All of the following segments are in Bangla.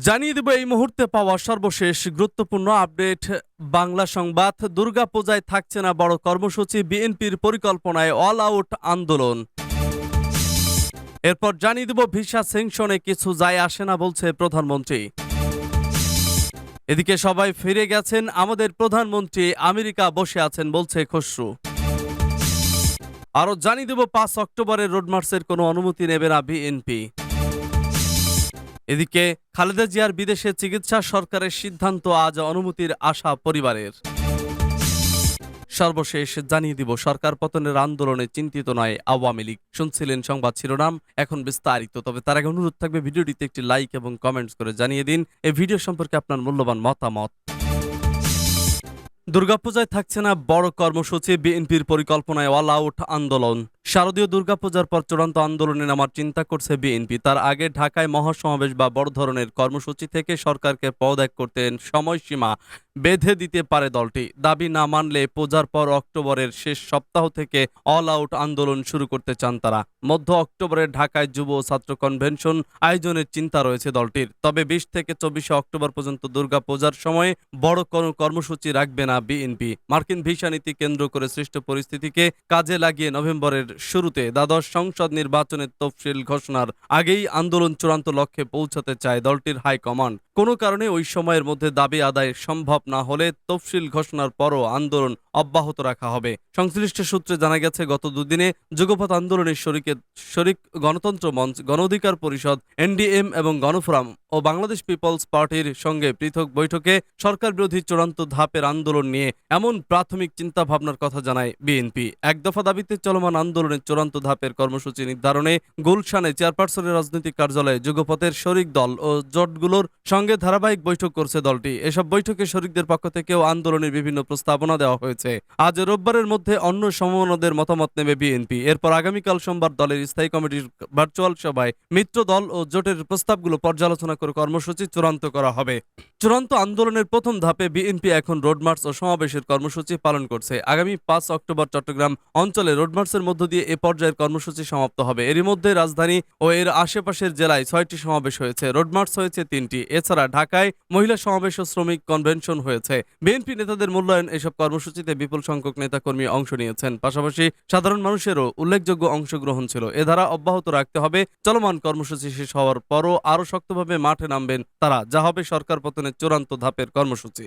জানিয়ে দেব এই মুহূর্তে পাওয়া সর্বশেষ গুরুত্বপূর্ণ আপডেট। বাংলা সংবাদ, দুর্গাপূজায় থাকছে না বড় কর্মসূচি, বিএনপির পরিকল্পনায় অল আউট আন্দোলন। এরপর জানিয়ে দেব ভিসা সেংশনে কিছু যায় আসে না বলছে প্রধানমন্ত্রী। এদিকে সবাই ফিরে গেছেন, আমাদের প্রধানমন্ত্রী আমেরিকা বসে আছেন বলছে খসরু। আরও জানিয়ে দেব পাঁচ অক্টোবরের রোড মার্চের কোনো অনুমতি নেবে না বিএনপি। এদিকে খালেদা জিয়ার বিদেশে চিকিৎসা সরকারের সিদ্ধান্ত আজ অনুমতির আশা পরিবারের। সর্বশেষ জানিয়ে দিব, সরকার পতনের আন্দোলনে চিন্তিত নয় আওয়ামী লীগ। শুনছিলেন সংবাদ শিরোনাম, এখন বিস্তারিত। তবে তার আগে অনুরোধ থাকবে, ভিডিওটিতে একটি লাইক এবং কমেন্টস করে জানিয়ে দিন। এই ভিডিও সম্পর্কে আপনার মূল্যবান মতামত। দুর্গাপূজায় থাকছে না বড় কর্মসূচি, বিএনপির পরিকল্পনায় অল আউট আন্দোলন। শারদীয় দুর্গাপূজার পর চূড়ান্ত আন্দোলনে নামার চিন্তা করছে বিএনপি। তার আগে ঢাকায় মহাসমাবেশ বা বড় ধরনের কর্মসূচি থেকে সরকারকে পদত্যাগ করতেন সময়সীমা। বেঁধে দিতে পারে দলটি। দাবি না মানলে পূজার পর অক্টোবরের শেষ সপ্তাহ থেকে অল আউট আন্দোলন শুরু করতে চান তারা। মধ্য অক্টোবরে ঢাকায় যুব ছাত্র কনভেনশন আয়োজনের চিন্তা রয়েছে দলটির। তবে বিশ থেকে চব্বিশে অক্টোবর পর্যন্ত দুর্গাপূজার সময়ে বড় কোনো কর্মসূচি রাখবে না বিএনপি। মার্কিন ভিসা নীতি কেন্দ্র করে সৃষ্ট পরিস্থিতিকে কাজে লাগিয়ে নভেম্বরের শুরুতে দ্বাদশ সংসদ নির্বাচনের তফসিল ঘোষণার আগেই আন্দোলন চূড়ান্ত লক্ষ্যে পৌঁছাতে চায় দলটির হাইকমান্ড। কোনো কারণে ওই সময়ের মধ্যে দাবি আদায় সম্ভব না হলে তফসিল ঘোষণার পরও আন্দোলন অব্যাহত রাখা হবে। সংশ্লিষ্ট সূত্রে জানা গেছে, গত দুদিনে যুগপথ আন্দোলনের শরিকে শরিক গণতন্ত্র মঞ্চ গণ অধিকার পরিষদ, এনডিএম এবং গণফোরাম ও বাংলাদেশ পিপলস পার্টির সঙ্গে পৃথক বৈঠকে সরকার বিরোধী চূড়ান্ত ধাপের আন্দোলন নিয়ে এমন প্রাথমিক চিন্তা ভাবনার কথা জানায় বিএনপি। এক দফা দাবিতে চলমান আন্দোলনের চূড়ান্ত ধাপের কর্মসূচি নির্ধারণে গুলশানে চেয়ারপারসনের রাজনৈতিক কার্যালয়ে যুগপথের শরিক দল ও জোটগুলোর সঙ্গে ধারাবাহিক বৈঠক করছে দলটি। এসব বৈঠকে শরিকদের পক্ষ থেকেও আন্দোলনের বিভিন্ন প্রস্তাবনা দেওয়া হয়েছে। আজ রোববারের মধ্যে অন্য সমমনদের মতামত নেবে বিএনপি। এরপর আগামীকাল সোমবার দলের স্থায়ী কমিটির ভার্চুয়াল সভায় মিত্র দল ও জোটের প্রস্তাবগুলো পর্যালোচনা করে কর্মসূচি চূড়ান্ত করা হবে। চূড়ান্ত আন্দোলনের প্রথম ধাপে বিএনপি এখন রোড মার্চ ও সমাবেশের কর্মসূচি পালন করছে। আগামী পাঁচ অক্টোবর চট্টগ্রাম অঞ্চলে রোড মার্চের মধ্য দিয়ে এ পর্যায়ের কর্মসূচি সমাপ্ত হবে। এরই মধ্যে রাজধানী ও এর আশেপাশের জেলায় ছয়টি সমাবেশ হয়েছে। রোড মার্চ হয়েছে তিনটি। এছাড়া ঢাকায় মহিলা সমাবেশ ও শ্রমিক কনভেনশন হয়েছে। বিএনপি নেতাদের মূল্যায়ন এসব কর্মসূচিতে বিপুল সংখ্যক নেতা কর্মী অংশ নিয়েছেন। পাশাপাশি সাধারণ মানুষেরও উল্লেখযোগ্য অংশগ্রহণ ছিল। এ ধারা অব্যাহত রাখতে হবে। চলমান কর্মসূচি শেষ হওয়ার পরও আরও শক্তভাবে মাঠে নামবেন তারা। যা হবে সরকার পতনের চূড়ান্ত ধাপের কর্মসূচি।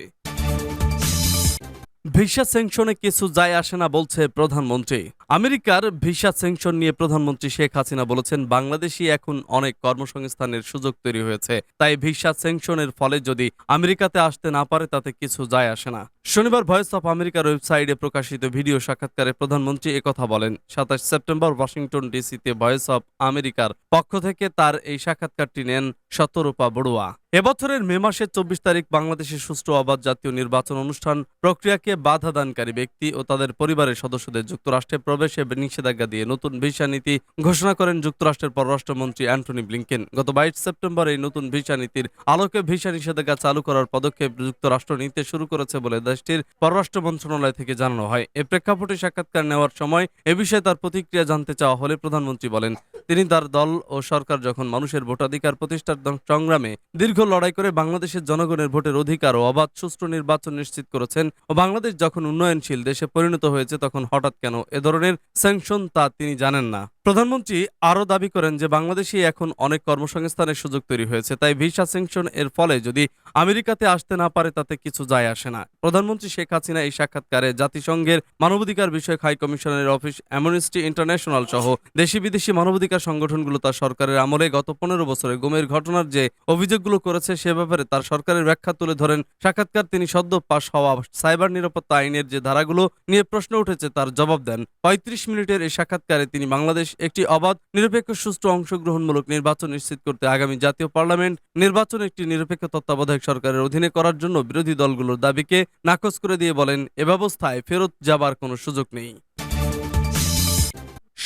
ভিসা সেংশনে কিছু যায় আসে না বলছে প্রধানমন্ত্রী। আমেরিকার ভিসা সেংশন নিয়ে প্রধানমন্ত্রী শেখ হাসিনা বলেছেন, বাংলাদেশি এখন অনেক কর্মসংস্থানের সুযোগ তৈরি হয়েছে। তাই ভিসা সেংশনের ফলে যদি আমেরিকাতে আসতে না পারে, তাতে কিছু যায় আসে না। শনিবার ভয়েস অফ আমেরিকার ওয়েবসাইটে প্রকাশিত ভিডিও সাক্ষাৎকারে প্রধানমন্ত্রী একথা বলেন। সাতাশ সেপ্টেম্বর ওয়াশিংটন ডিসিতে ভয়েস অফ আমেরিকার পক্ষ থেকে তার এই সাক্ষাৎকারটি নেন শতরূপা বড়ুয়া। এবছরের মে মাসের চব্বিশ তারিখ বাংলাদেশের সুষ্ঠু অবাধ জাতীয় নির্বাচন অনুষ্ঠান প্রক্রিয়াকে বাধা দানকারী ব্যক্তি ও তাদের পরিবারের সদস্যদের যুক্তরাষ্ট্রে প্রবেশে নিষেধাজ্ঞা দিয়ে নতুন ভিসা নীতি ঘোষণা করেন যুক্তরাষ্ট্রের পররাষ্ট্রমন্ত্রী অ্যান্টনি ব্লিংকেন। গত বাইশ সেপ্টেম্বর এই নতুন ভিসা নীতির আলোকে ভিসা নিষেধাজ্ঞা চালু করার পদক্ষেপ যুক্তরাষ্ট্র নিতে শুরু করেছে বলে দেশটির পররাষ্ট্র মন্ত্রণালয় থেকে জানানো হয়। এ প্রেক্ষাপটে সাক্ষাৎকার নেওয়ার সময় এ বিষয়ে তার প্রতিক্রিয়া জানতে চাওয়া হলে প্রধানমন্ত্রী বলেন, তিনি তার দল ও সরকার যখন মানুষের ভোটাধিকার প্রতিষ্ঠার সংগ্রামে দীর্ঘ লড়াই করে বাংলাদেশের জনগণের ভোটের অধিকার ও অবাধ সুষ্ঠু নির্বাচন নিশ্চিত করেছেন ও বাংলাদেশ যখন উন্নয়নশীল দেশে পরিণত হয়েছে, তখন হঠাৎ কেন এ ধরনের স্যাংশন তা তিনি জানেন না। প্রধানমন্ত্রী আরও দাবি করেন যে বাংলাদেশে এখন অনেক কর্মসংস্থানের সুযোগ তৈরি হয়েছে, তাই ভিসা স্যাংশন এর ফলে যদি আমেরিকাতে আসতে না পারে তাতে কিছু যায় আসে না। প্রধানমন্ত্রী শেখ হাসিনা এই সাক্ষাৎকারে জাতিসংঘের মানবাধিকার বিষয়ক হাই কমিশনের অফিস অ্যামনেস্টি ইন্টারন্যাশনাল সহ দেশি বিদেশি মানবাধিকার সংগঠনগুলো তার সরকারের আমলে গত পনেরো বছরে গুমের ঘটনার যে অভিযোগগুলো করেছে সে ব্যাপারে তার সরকারের ব্যাখ্যা তুলে ধরেন। সাক্ষাৎকার তিনি সদ্য পাশ হওয়া সাইবার নিরাপত্তা আইনের যে ধারাগুলো নিয়ে প্রশ্ন উঠেছে তার জবাব দেন। পঁয়ত্রিশ মিনিটের এই সাক্ষাৎকারে তিনি বাংলাদেশ একটি অবাধ, নিরপেক্ষ, সুষ্ঠু অংশগ্রহণমূলক নির্বাচন নিশ্চিত করতে আগামী জাতীয় পার্লামেন্ট নির্বাচন একটি নিরপেক্ষ তত্ত্বাবধায়ক সরকারের অধীনে করার জন্য বিরোধী দলগুলোর দাবিকে নাকচ করে দিয়ে বলেন, এ ব্যবস্থায় ফেরত যাবার কোনো সুযোগ নেই।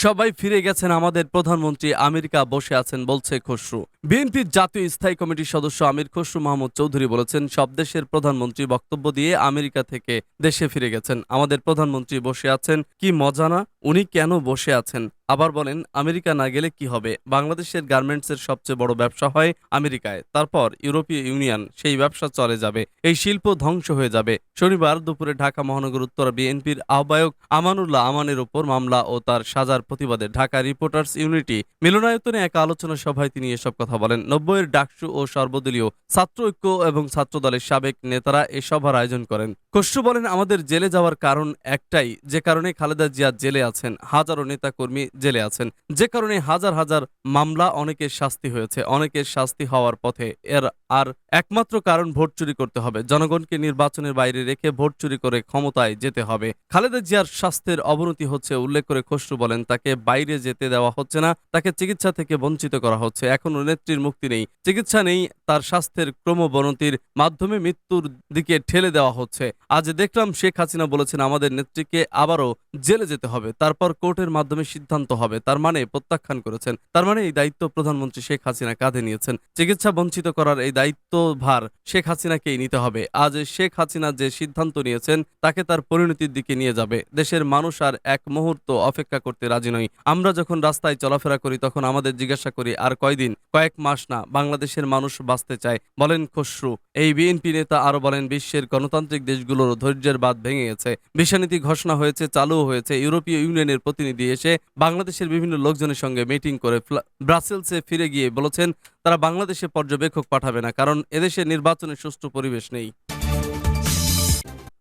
সবাই ফিরে গেছেন আমাদের প্রধানমন্ত্রী আমেরিকা বসে আছেন বলছে খসরু। বিএনপির জাতীয় স্থায়ী কমিটির সদস্য আমির খসরু মাহমুদ চৌধুরী বলেছেন, সব দেশের প্রধানমন্ত্রী বক্তব্য দিয়ে আমেরিকা থেকে দেশে ফিরে গেছেন। আমাদের প্রধানমন্ত্রী বসে আছেন, কি মজা না? উনি কেন বসে আছেন? আবার বলেন, আমেরিকা না গেলে কি হবে? বাংলাদেশের গার্মেন্টসের সবচেয়ে বড় ব্যবসা হয় আমেরিকায়। তারপর ইউরোপীয় ইউনিয়ন, সেই ব্যবসা চলে যাবে। এই শিল্প ধ্বংস হয়ে যাবে। শনিবার দুপুরে ঢাকা মহানগর উত্তর বিএনপির আহ্বায়ক আমানুল্লাহ আমানের ওপর মামলা ও তার সাজার প্রতিবাদে ঢাকা রিপোর্টার্স ইউনিটি মিলনায়তনে এক আলোচনা সভায় তিনি এসব কথা বলেন। নব্বইয়ের ডাকসু ও সর্বদলীয় ছাত্র ঐক্য এবং ছাত্র দলের সাবেক নেতারা এ সভার আয়োজন করেন। খসরু বলেন, আমাদের জেলে যাওয়ার কারণ একটাই, যে কারণে খালেদা জিয়া জেলে আছেন। হাজারো নেতাকর্মী জেলে আছেন। যে কারণে হাজার হাজার মামলা, অনেকের শাস্তি হয়েছে। অনেকের শাস্তি হওয়ার পথে এর আর একমাত্র কারণ ভোট চুরি করতে হবে। জনগণকে নির্বাচনের বাইরে রেখে ভোট চুরি করে ক্ষমতায় যেতে হবে। খালেদা জিয়ার স্বাস্থ্যের অবনতি হচ্ছে, উল্লেখ করে খসরু বলেন, তাকে বাইরে যেতে দেওয়া হচ্ছে না, তাকে চিকিৎসা থেকে বঞ্চিত করা হচ্ছে। এখনও নেত্রীর মুক্তি নেই। চিকিৎসা নেই, তার স্বাস্থ্যের ক্রমবনতির মাধ্যমে মৃত্যুর দিকে ঠেলে দেওয়া হচ্ছে। আজ দেখলাম শেখ হাসিনা বলেছেন, আমাদের নেত্রীকে আবারও জেলে যেতে হবে। তারপর কোর্টের মাধ্যমে সিদ্ধান্ত হবে, তার মানে প্রত্যাখ্যান করেছেন। তার মানে এই দায়িত্ব প্রধানমন্ত্রী শেখ হাসিনা কাঁধে নিয়েছেন। চিকিৎসা বঞ্চিত করার এই দায়িত্ব ভার শেখ হাসিনাকেই নিতে হবে। আজ শেখ হাসিনা যে সিদ্ধান্ত নিয়েছেন, তাকে তার পরিণতির দিকে নিয়ে যাবে। দেশের মানুষ আর এক মুহূর্ত অপেক্ষা করতে রাজি নয়। আমরা যখন রাস্তায় চলাফেরা করি, তখন আমাদের জিজ্ঞাসা করি, আর কয়দিন? কয়েক মাস না বাংলাদেশের মানুষ বাঁচতে চায়। বলেন খসরু, এই বিএনপি নেতা আরও বলেন বিশ্বের গণতান্ত্রিক দেশগুলোর ধৈর্যের বাদ ভেঙে গেছে বিষানীতি ঘোষণা হয়েছে চালু হয়েছে। ইউরোপীয় ইউনিয়নের প্রতিনিধি এসে বাংলাদেশের বিভিন্ন লোকজনের সঙ্গে মিটিং করে ব্রাসেলসে ফিরে গিয়ে বলেছেন, তারা বাংলাদেশে পর্যবেক্ষক পাঠাবে না, কারণ এদেশে নির্বাচনের সুষ্ঠু পরিবেশ নেই।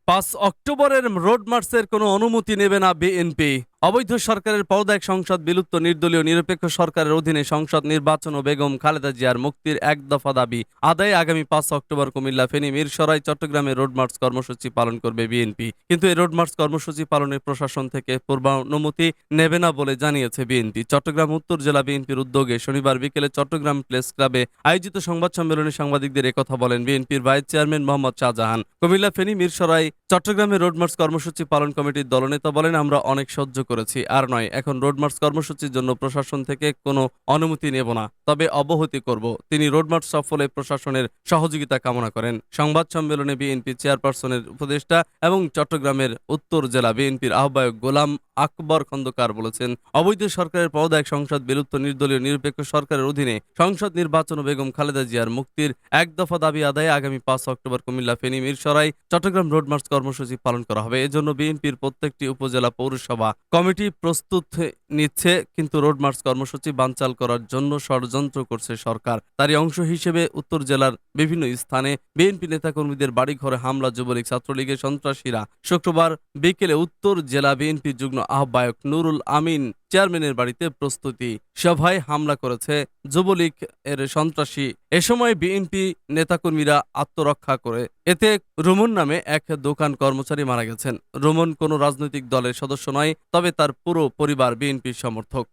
পাঁচ অক্টোবরের রোড মার্চের কোনো অনুমতি নেবে না বিএনপি। অবৈধ সরকারের পদত্যাগ সংসদ বিলুপ্ত, নির্দলীয়, নিরপেক্ষ সরকারের অধীনে সংসদ নির্বাচন ও বেগম খালেদা জিয়ার মুক্তির এক দফা দাবি। আদায়ে আগামী পাঁচ অক্টোবর কুমিল্লা, ফেনী, মিরসরাই, চট্টগ্রামে রোড মার্চ কর্মসূচি পালন করবে বিএনপি। কিন্তু এই রোড মার্চ কর্মসূচি পালনের প্রশাসন থেকে পূর্বানুমতি নেবে না বলে জানিয়েছে বিএনপি। চট্টগ্রাম উত্তর জেলা বিএনপির উদ্যোগে শনিবার বিকেলে চট্টগ্রাম প্লেস ক্লাবে আয়োজিত সংবাদ সম্মেলনে সাংবাদিকদের একথা বলেন বিএনপির ভাইস চেয়ারম্যান মোহাম্মদ শাহজাহান। কুমিল্লা, ফেনী, মিরসরাই, চট্টগ্রামে রোড মার্চ কর্মসূচি পালন কমিটির দলনেতা বলেন, আমরা অনেক সহ্য করেছি আর নয়, এখন রোড মার্চ কর্মসূচির জন্য প্রশাসন থেকে কোনো অনুমতি নেব না। তবে অবহতি করব। তিনি রোড মার্চ সফলে প্রশাসনের সহযোগিতা কামনা করেন। সংবাদ সম্মেলনে বিএনপি চেয়ারপারসনের উপদেষ্টা এবং চট্টগ্রামের উত্তর জেলা বিএনপির আহ্বায়ক গোলাম আকবর খন্দকার বলেছেন, অবৈধ সরকারের পদত্যাগ সংসদ বিলুপ্ত নির্দলীয় নিরপেক্ষ সরকারের অধীনে সংসদ নির্বাচন ও বেগম খালেদা জিয়ার মুক্তির এক দফা দাবি আদায়ে আগামী পাঁচ October Cumilla Feni Mirsarai Chattogram road march কর্মসূচি পালন করা হবে। এজন্য বিএনপির প্রত্যেকটি উপজেলা পৌরসভা কমিটি প্রস্তুত নিচ্ছে, কিন্তু রোড মার্চ কর্মসূচি বানচাল করার জন্য ষড়যন্ত্র করছে সরকার। তারই অংশ হিসেবে উত্তর জেলার বিভিন্ন স্থানে বিএনপি নেতাকর্মীদের বাড়িঘরে হামলা, যুবলীগ ছাত্রলীগের সন্ত্রাসীরা। শুক্রবার বিকেলে উত্তর জেলা বিএনপির যুগ্ম আহ্বায়ক নুরুল আমিন চেয়ারম্যানের বাড়িতে প্রস্তুতি সভায় হামলা করেছে যুবলীগ এর সন্ত্রাসী। এ সময় বিএনপি নেতাকর্মীরা আত্মরক্ষা করে। এতে রুমন নামে এক দোকান কর্মচারী মারা গেছেন। রুমন কোনো রাজনৈতিক দলের সদস্য নয়, তবে তার পুরো পরিবার বিএনপির সমর্থক।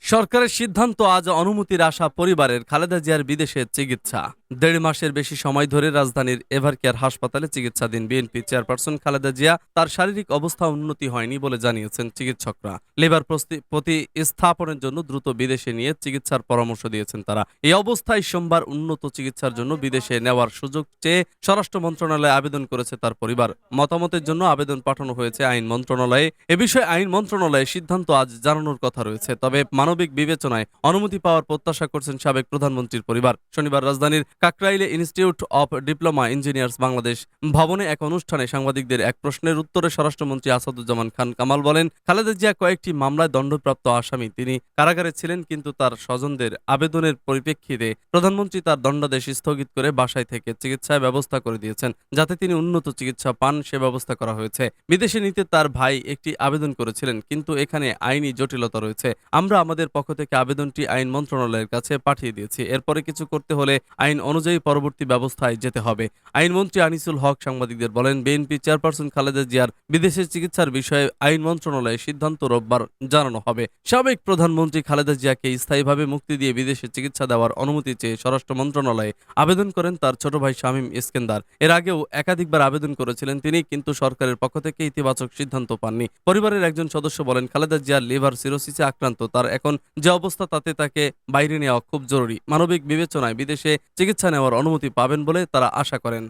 সরকারের সিদ্ধান্ত আজ অনুমতির আশা পরিবারের খালেদা জিয়ার বিদেশে চিকিৎসা। দেড় মাসের বেশি সময় ধরে রাজধানীর এভারকেয়ার হাসপাতালে চিকিৎসাধীন বিএনপি চেয়ারপারসন খালেদা জিয়া তার শারীরিক অবস্থা উন্নতি হয়নি বলে জানিয়েছেন চিকিৎসকরা। লেবার প্রতিস্থাপনের জন্য দ্রুত বিদেশে নিয়ে চিকিৎসার পরামর্শ দিয়েছেন তারা। এই অবস্থায় সোমবার উন্নত চিকিৎসার জন্য বিদেশে নেওয়ার সুযোগ চেয়ে স্বরাষ্ট্র মন্ত্রণালয়ে আবেদন করেছে তার পরিবার। মতামতের জন্য আবেদন পাঠানো হয়েছে আইন মন্ত্রণালয়ে। এ বিষয়ে আইন মন্ত্রণালয়ে সিদ্ধান্ত আজ জানানোর কথা রয়েছে। তবে মানবিক বিবেচনায় অনুমতি পাওয়ার প্রত্যাশা করছেন সাবেক প্রধানমন্ত্রীর পরিবার। শনিবার রাজধানীর কাকরাইলে institute of diploma engineers Bangladesh ভবনে এক অনুষ্ঠানে সাংবাদিকদের এক প্রশ্নের উত্তরে স্বরাষ্ট্রমন্ত্রী আসাদুজ্জামান খান কামাল বলেন, খালেদা জিয়া কয়েকটি মামলায় দণ্ডপ্রাপ্ত আসামি। তিনি কারাগারে ছিলেন কিন্তু তার স্বজনদের আবেদনের পরিপ্রেক্ষিতে প্রধানমন্ত্রী তার দণ্ডাদেশ স্থগিত করে বাসায় থেকে চিকিৎসায় ব্যবস্থা করে দিয়েছেন, যাতে তিনি উন্নত চিকিৎসা পান সে ব্যবস্থা করা হয়েছে। বিদেশে নিতে তার ভাই একটি আবেদন করেছিলেন, কিন্তু এখানে আইনি জটিলতা রয়েছে। আমরা আমাদের পক্ষ থেকে আবেদনটি আইন মন্ত্রণালয়ের কাছে পাঠিয়ে দিয়েছি। এরপরে কিছু করতে হলে আইন অনুযায়ী পরবর্তী ব্যবস্থায় যেতে হবে। আইনমন্ত্রী আনিসুল হক সাংবাদিকদের বলেন, বিএনপি চেয়ারপারসন খালেদা জিয়ার বিদেশে চিকিৎসার বিষয়ে আইন মন্ত্রণালয়ে সিদ্ধান্ত রোববার জানানো হবে। সাবেক প্রধানমন্ত্রী খালেদা জিয়াকে স্থায়ীভাবে মুক্তি দিয়ে বিদেশে চিকিৎসা দেওয়ার অনুমতি চেয়ে স্বরাষ্ট্র মন্ত্রণালয়ে আবেদন করেন তার ছোট ভাই শামীম ইস্কেন্দার। এর আগেও একাধিকবার আবেদন করেছিলেন তিনি, কিন্তু সরকারের পক্ষ থেকে ইতিবাচক সিদ্ধান্ত পাননি। পরিবারের একজন সদস্য বলেন, খালেদা জিয়ার লিভার সিরোসিসে আক্রান্ত। তার এখন যে অবস্থা তাতে তাকে বাইরে নেওয়া খুব জরুরি। মানবিক বিবেচনায় বিদেশে চিকিৎসা নেওয়ার অনুমতি পাবেন বলে তারা আশা করেন।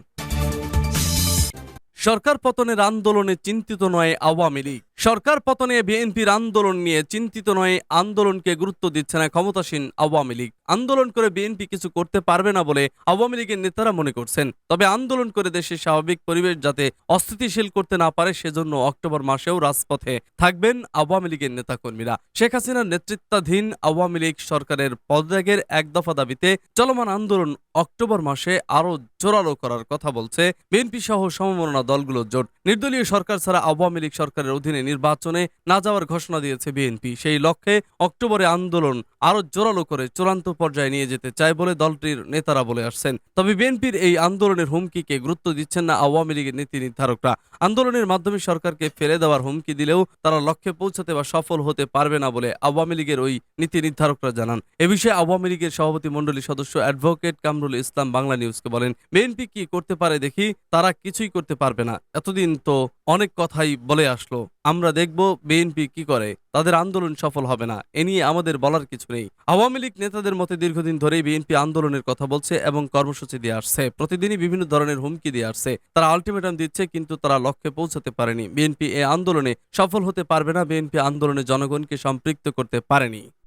সরকার পতনের আন্দোলনে চিন্তিত নয় আওয়ামী লীগ। সরকার পতনে বিএনপির আন্দোলন নিয়ে চিন্তিত নয়, আন্দোলনকে গুরুত্ব দিচ্ছে না ক্ষমতাসীন আওয়ামী লীগ। আন্দোলন করে বিএনপি কিছু করতে পারবে না বলে আওয়ামী লীগের নেতারা মনে করছেন। তবে আন্দোলন করে দেশের স্বাভাবিক পরিবেশ যাতে অস্থিতিশীল করতে না পারে, সেজন্য অক্টোবর মাসেও রাজপথে থাকবেন আওয়ামী লীগের নেতাকর্মীরা। শেখ হাসিনার নেতৃত্বাধীন আওয়ামী লীগ সরকারের পদত্যাগের এক দফা দাবিতে চলমান আন্দোলন অক্টোবর মাসে আরও জোরালো করার কথা বলছে বিএনপি সহ সমমনা দলগুলোর জোট। নির্দলীয় সরকার ছাড়া আওয়ামী লীগ সরকারের অধীনে নির্বাচনে না যাওয়ার ঘোষণা দিয়েছে বিএনপি। সেই লক্ষ্যে অক্টোবরে আন্দোলন আরও জোরালো করে চূড়ান্ত পর্যায়ে নিয়ে যেতে চায় বলে দলটির নেতারা বলে আসছেন। তবে বিএনপির এই আন্দোলনের হুমকিকে গুরুত্ব দিচ্ছেন না আওয়ামী লীগের নীতি নির্ধারকরা। আন্দোলনের মাধ্যমে সরকারকে ফেলে দেওয়ার হুমকি দিলেও তারা লক্ষ্যে পৌঁছাতে বা সফল হতে পারবে না বলে আওয়ামী লীগের ওই নীতি নির্ধারকরা জানান। এ বিষয়ে আওয়ামী লীগের সভাপতি মণ্ডলী সদস্য অ্যাডভোকেট কামরুল ইসলাম বাংলা নিউজকে বলেন, বিএনপি কি করতে পারে দেখি, তারা কিছুই করতে পারবে না। এতদিন তো অনেক কথাই বলে আসলো। আমরা দেখব বিএনপি কি করে। তাদের আন্দোলন সফল হবে না। এ নিয়ে আমাদের বলার কিছু নেই। আওয়ামী লীগ নেতাদের মতে দীর্ঘদিন ধরেই বিএনপি আন্দোলনের কথা বলছে এবং কর্মসূচি দিয়ে আসছে। প্রতিদিনই বিভিন্ন ধরনের হুমকি দিয়ে আসছে। তারা আলটিমেটাম দিচ্ছে কিন্তু তারা লক্ষ্যে পৌঁছাতে পারেনি। বিএনপি এ আন্দোলনে সফল হতে পারবে না। বিএনপি আন্দোলনে জনগণকে সম্পৃক্ত করতে পারেনি।